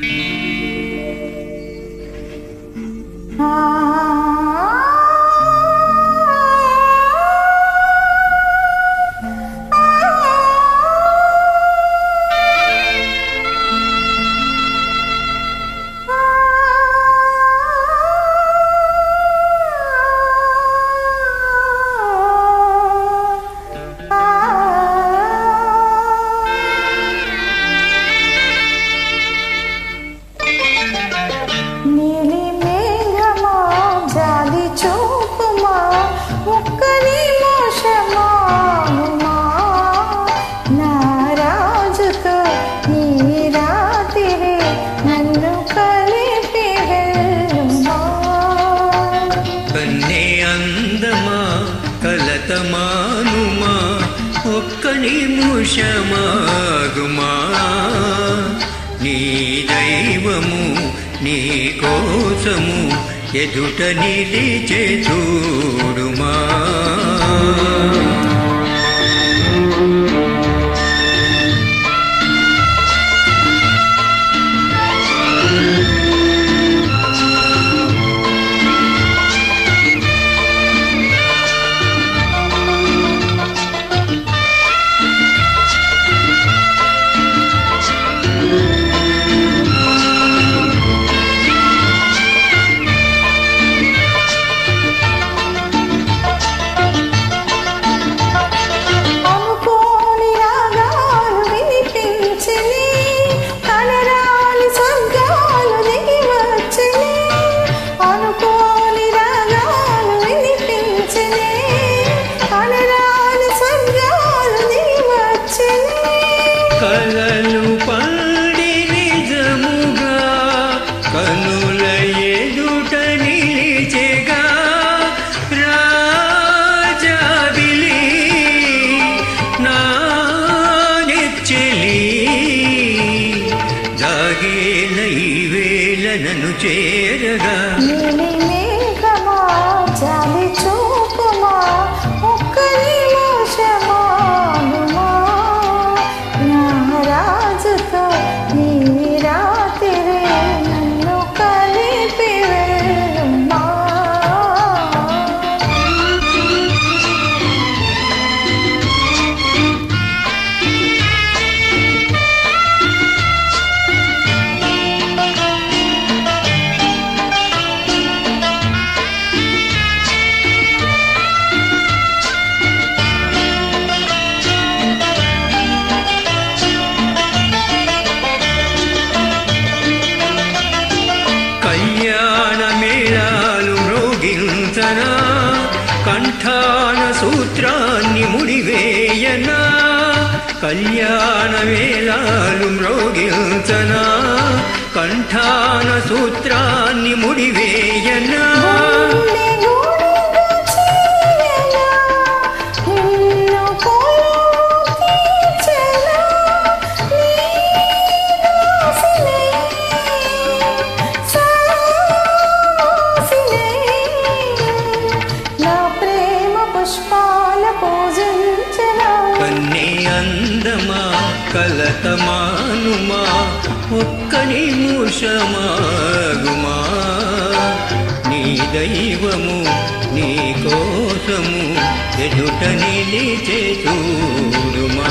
Mm-hmm. కలతమానుమా ఒక్క నిముషమాగుమా. నీ దైవము నీ కోసము ఎదుట నిలిచే చూడుమా. జాగేల ఈ వేళ నన్ను చేరగా. నీలి మేఘమా అనుష్ఠాన సూత్రాన్ని ముడివేయనా? కళ్యాణ వేళాలు మ్రోగించనా? కంఠాన సూత్రాన్ని ముడివేయనా? కలతమానుమా ఒక్క నిముషమాగుమా? నీ దైవము నీ కోసము ఎదుట నిలిచే చూడుమా?